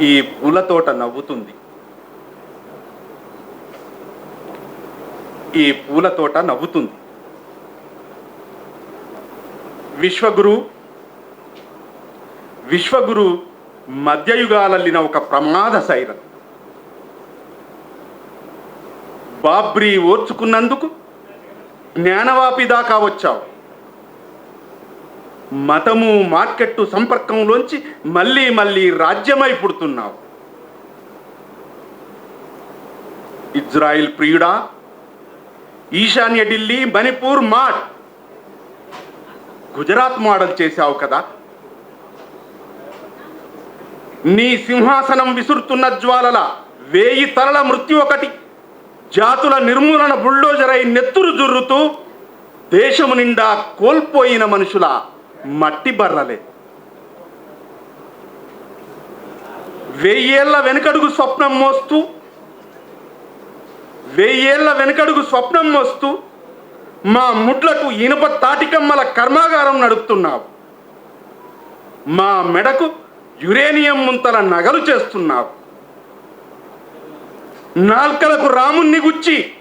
ఈ పూల తోట నవ్వుతుంది. ఈ పూల తోట నవ్వుతుంది. విశ్వగురు విశ్వగురు మధ్యయుగాలల్లిన ఒక ప్రమాద సైరన్ బాబ్రీ ఓర్చుకున్నందుకు జ్ఞానవాపి దాకా వచ్చావు. మతము మార్కెట్టు సంపర్కంలోంచి మళ్ళీ మళ్ళీ రాజ్యమై పుడుతున్నావు. ఇజ్రాయిల్ ప్రియుడా ఈశాన్య ఢిల్లీ మణిపూర్ మాట్ గుజరాత్ మోడల్ చేశావు కదా. నీ సింహాసనం విసురుతున్న జ్వాలల వేయి తలల మృత్యు ఒకటి జాతుల నిర్మూలన బుల్డోజరై నెత్తురు జుర్రుతూ దేశము నిండా కోల్పోయిన మనుషుల మట్టి బర్రలే. వెయ్యేళ్ళ వెనుకడుగు స్వప్నం మోస్తూ వెయ్యేళ్ళ వెనుకడుగు స్వప్నం మోస్తూ మా ముడ్లకు ఇనుప తాటికమ్మల కర్మాగారం నడుపుతున్నావు. మా మెడకు యురేనియం ముంతల నగలు చేస్తున్నావు. నాల్కలకు రాముణ్ణి గుచ్చి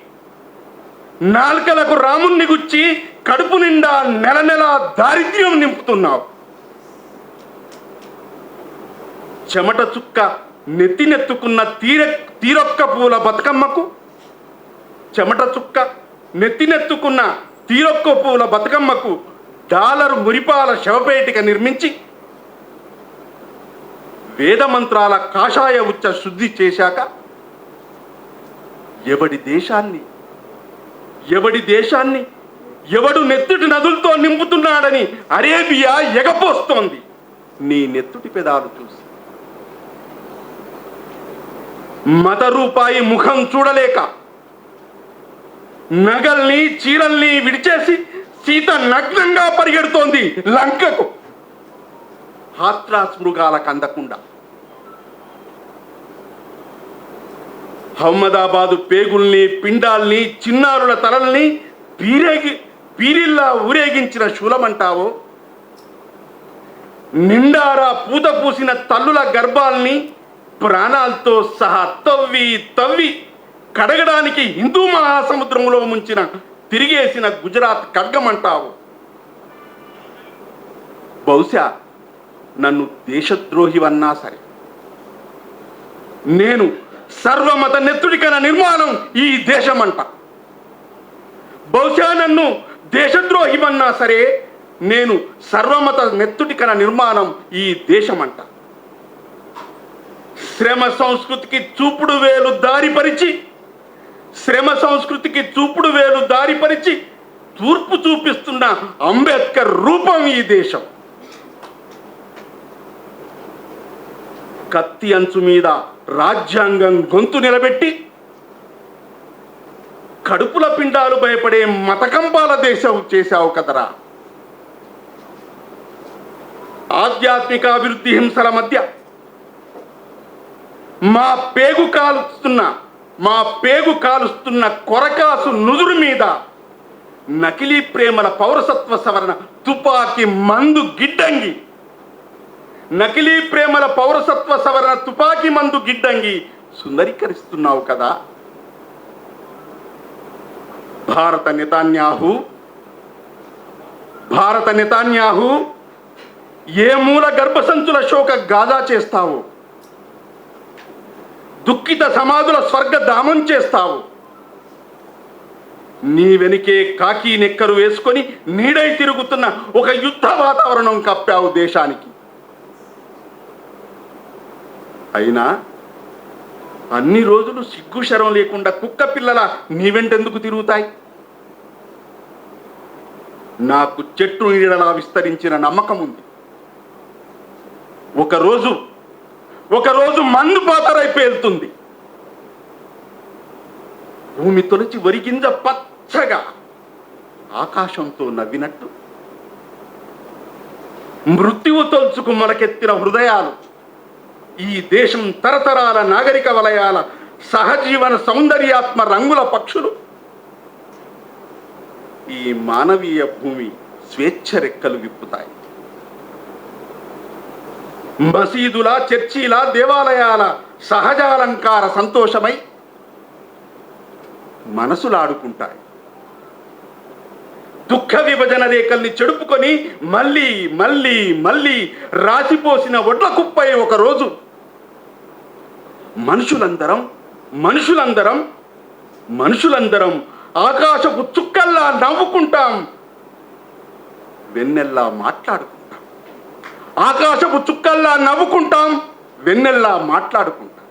నాలుకలకు రాముణ్ణి గుచ్చి కడుపు నిండా నెల నెల దారిద్ర్యం నింపుతున్నావు. చెమట చుక్క నెత్తినెత్తుకున్న తీర తీరొక్క పూల బతుకమ్మకు చెమట చుక్క నెత్తినెత్తుకున్న తీరొక్క పూల బతుకమ్మకు డాలరు మురిపాల శవపేటిక నిర్మించి వేద మంత్రాల కాషాయ ఉచ్చ శుద్ధి చేశాక ఎవడి దేశాన్ని ఎవడి దేశాన్ని ఎవడు నెత్తుటి నదులతో నింపుతున్నాడని అరేబియా ఎగపోస్తోంది. నీ నెత్తుటి పెదాలు చూసి. మత రూపాయి ముఖం చూడలేక నగల్ని చీరల్ని విడిచేసి సీత నగ్నంగా పరిగెడుతోంది లంకకు. హాత్రాస్ మృగాలకు అందకుండా అహ్మదాబాదు పేగుల్ని పిండాల్ని చిన్నారుల తలల్ని పీరేగి పీరిల్లా ఊరేగించిన శూలమంటావో? నిండారా పూత పూసిన తల్లుల గర్భాల్ని ప్రాణాలతో సహా తవ్వి తవ్వి కడగడానికి హిందూ మహాసముద్రంలో ముంచిన తిరిగేసిన గుజరాత్ ఖడ్గమంటావు? బహుశా నన్ను దేశద్రోహివన్నా సరే. నేను సర్వమత నెత్తుడికన నిర్మాణం ఈ దేశమంట. బహుశా నన్ను దేశద్రోహిమన్నా సరే నేను సర్వమత నెత్తుడికన నిర్మాణం ఈ దేశమంట. శ్రమ సంస్కృతికి చూపుడు వేలు దారిపరిచి శ్రమ సంస్కృతికి చూపుడు వేలు దారిపరిచి తూర్పు చూపిస్తున్న అంబేద్కర్ రూపం ఈ దేశం. కత్తి అంచు మీద రాజ్యాంగం గొంతు నిలబెట్టి కడుపుల పిండాలు భయపడే మతకంపాల దేశం చేశావు కదరా. ఆధ్యాత్మిక అభివృద్ధి హింసల మధ్య మా పేగు కాలుస్తున్న మా పేగు కాలుస్తున్న కొరకాసు నుదురు మీద నకిలీ ప్రేమల పౌరసత్వ సవరణ తుపాకీ మందు గిడ్డంగి నకిలీ ప్రేమల పౌరసత్వ సవరణ తుపాకీ మందు గిడ్డంగి సుందరీకరిస్తున్నావు కదా. భారత నితాన్యాహు భారత నితాన్యాహు ఏ మూల గర్భసంచుల శోక గాజా చేస్తావు? దుఃఖిత సమాధుల స్వర్గ దామం చేస్తావు? నీ వెనుకే కాకి నెక్కరు వేసుకొని నీడై తిరుగుతున్న ఒక యుద్ధ వాతావరణం కప్పావు దేశానికి. అయినా అన్ని రోజులు సిగ్గు శరం లేకుండా కుక్క పిల్లల నీ వెంటెందుకు తిరుగుతాయి? నాకు చెట్టు నీడలా విస్తరించిన నమ్మకం ఉంది. ఒకరోజు ఒకరోజు మందు పాతరై పేలుతుంది. భూమి తొలిచి వరిగింజ పచ్చగా ఆకాశంతో నవ్వినట్టు. మృత్యువు తొలుచుకు మొలకెత్తిన హృదయాలు ఈ దేశం తరతరాల నాగరిక వలయాల సహజీవన సౌందర్యాత్మ రంగుల పక్షులు. ఈ మానవీయ భూమి స్వేచ్ఛ రెక్కలు విప్పుతాయి. మసీదుల చర్చీల దేవాలయాల సహజాలంకార సంతోషమై మనసులాడుకుంటాయి. దుఃఖ విభజన రేఖల్ని చెడుపుకొని మళ్ళీ మళ్ళీ మళ్ళీ రాసిపోసిన ఒడ్ల కుప్పై ఒకరోజు మనుషులందరం మనుషులందరం మనుషులందరం ఆకాశపు చుక్కల్లా నవ్వుకుంటాం. వెన్నెల్లా మాట్లాడుకుంటాం. ఆకాశపు చుక్కల్లా నవ్వుకుంటాం వెన్నెల్లా మాట్లాడుకుంటాం.